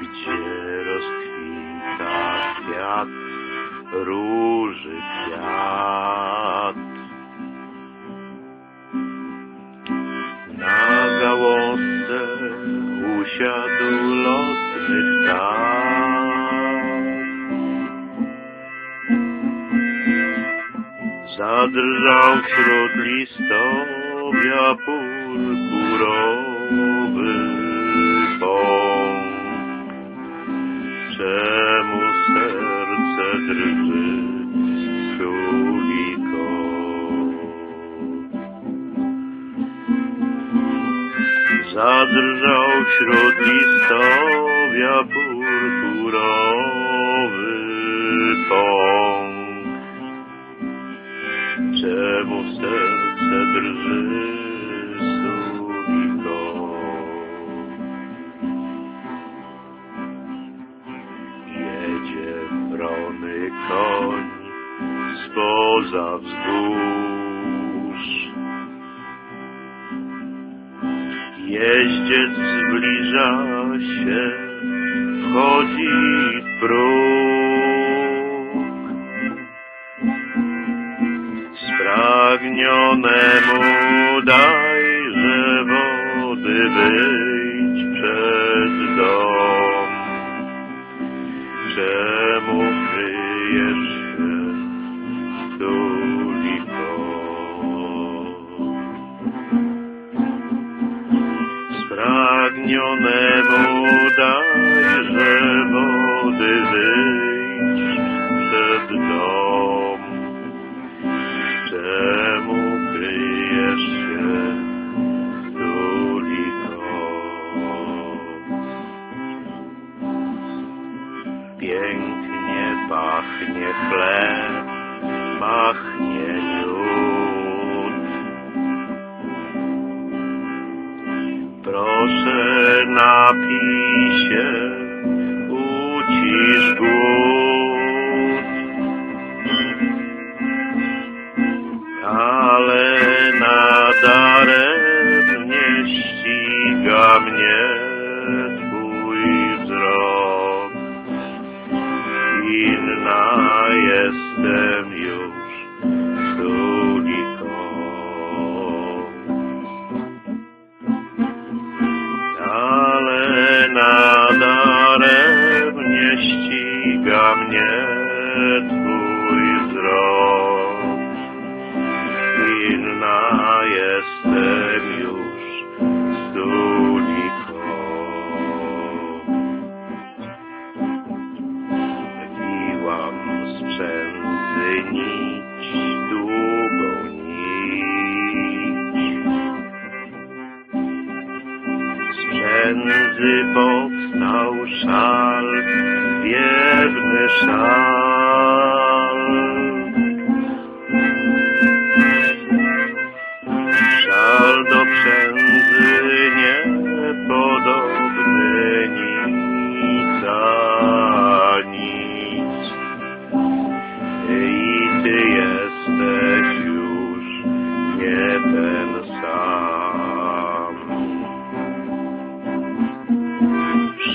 gdzie rozkwita kwiat róży kwiat. Na gałązce usiadł lotny. Zadrżał wśród listowia purpurowy pol. Czemu serce drży króliko? Zadrżał wśród listowia purpurowy pąk. Czemu serce drży spoza wzgórz. Jeździec zbliża się, wchodzi w próg. Spragnionemu dajże wody wyjść przed dom. Czemu kryjesz chleb, pachnie miód. Proszę napij się, ucisz głód. Ale nadaremnie ściga mnie Twój wzrok. Inna jestem już króliką. Ale nadaremnie ściga mnie Twój wzrok. Inna jestem nić, długą nić. Sprzędzy powstał szal, wiewny. Szal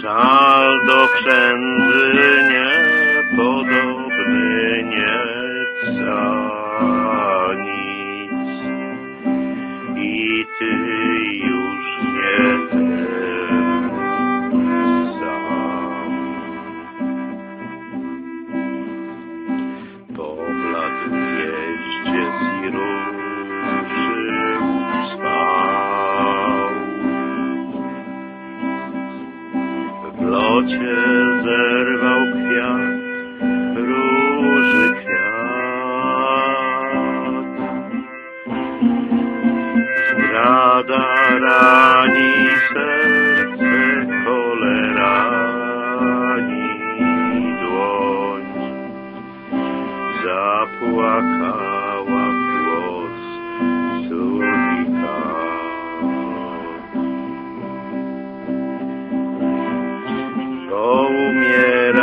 Szal do niepodobny nic za nic. I ty już nie W locie zerwał kwiat, róży kwiat. Zdrada rani serce, cholera rani dłoń. Zapłakała głos Sulika. humiera